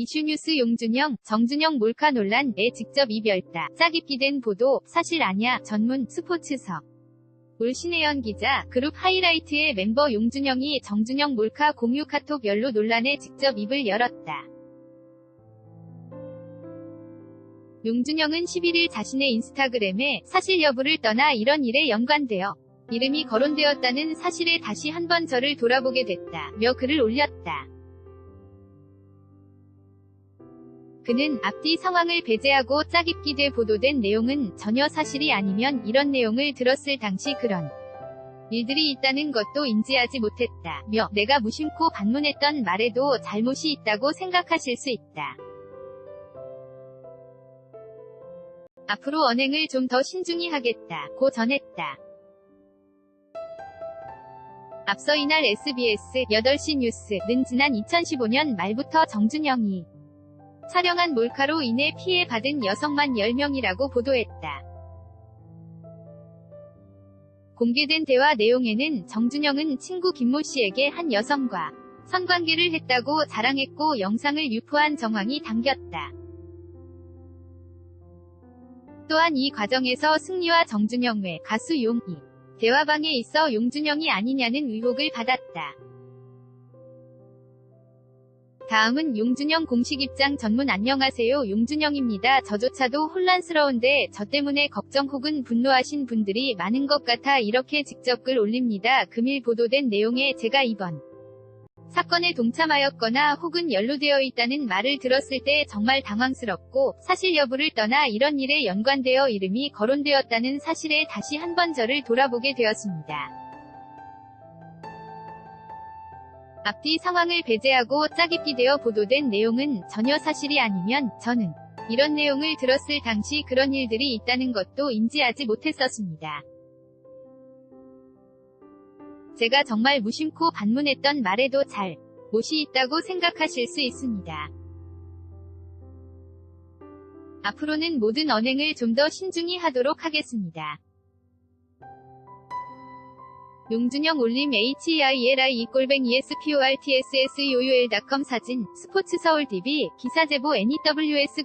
이슈뉴스 용준영, 정준영 몰카 논란에 직접 이별다. 짜깁기 된 보도, 사실 아냐, 전문, 스포츠석. 울신혜연 기자, 그룹 하이라이트의 멤버 용준영이 정준영 몰카 공유 카톡 연루 논란에 직접 입을 열었다. 용준영은 11일 자신의 인스타그램에 사실 여부를 떠나 이런 일에 연관되어 이름이 거론되었다는 사실에 다시 한번 저를 돌아보게 됐다. 며 글을 올렸다. 그는 앞뒤 상황을 배제하고 짜깁기 돼 보도된 내용은 전혀 사실이 아니면 이런 내용을 들었을 당시 그런 일들이 있다는 것도 인지하지 못했다. 며 내가 무심코 반문했던 말에도 잘못이 있다고 생각하실 수 있다. 앞으로 언행을 좀 더 신중히 하겠다. 고 전했다. 앞서 이날 SBS 8시 뉴스는 지난 2015년 말부터 정준영이 촬영한 몰카로 인해 피해받은 여성만 10명이라고 보도했다. 공개된 대화 내용에는 정준영은 친구 김모 씨에게 한 여성과 성관계를 했다고 자랑했고 영상을 유포한 정황이 담겼다. 또한 이 과정에서 승리와 정준영 외 가수 용이 대화방에 있어 용준영이 아니냐는 의혹을 받았다. 다음은 용준영 공식 입장 전문 안녕하세요 용준영입니다. 저조차도 혼란스러운데 저 때문에 걱정 혹은 분노하신 분들이 많은 것 같아 이렇게 직접 글 올립니다. 금일 보도된 내용에 제가 이번 사건에 동참하였거나 혹은 연루되어 있다는 말을 들었을 때 정말 당황스럽고 사실 여부를 떠나 이런 일에 연관되어 이름이 거론되었다는 사실에 다시 한번 저를 돌아보게 되었습니다. 앞뒤 상황을 배제하고 짜깁기 되어 보도된 내용은 전혀 사실이 아니면 저는 이런 내용을 들었을 당시 그런 일들이 있다는 것도 인지하지 못했었습니다. 제가 정말 무심코 반문했던 말에도 잘 못이 있다고 생각하실 수 있습니다. 앞으로는 모든 언행을 좀 더 신중히 하도록 하겠습니다. 용준영 올림 HEILI 꼴뱅이 SPORTSSUUL.com 사진 스포츠 서울 DB 기사 제보 NEWS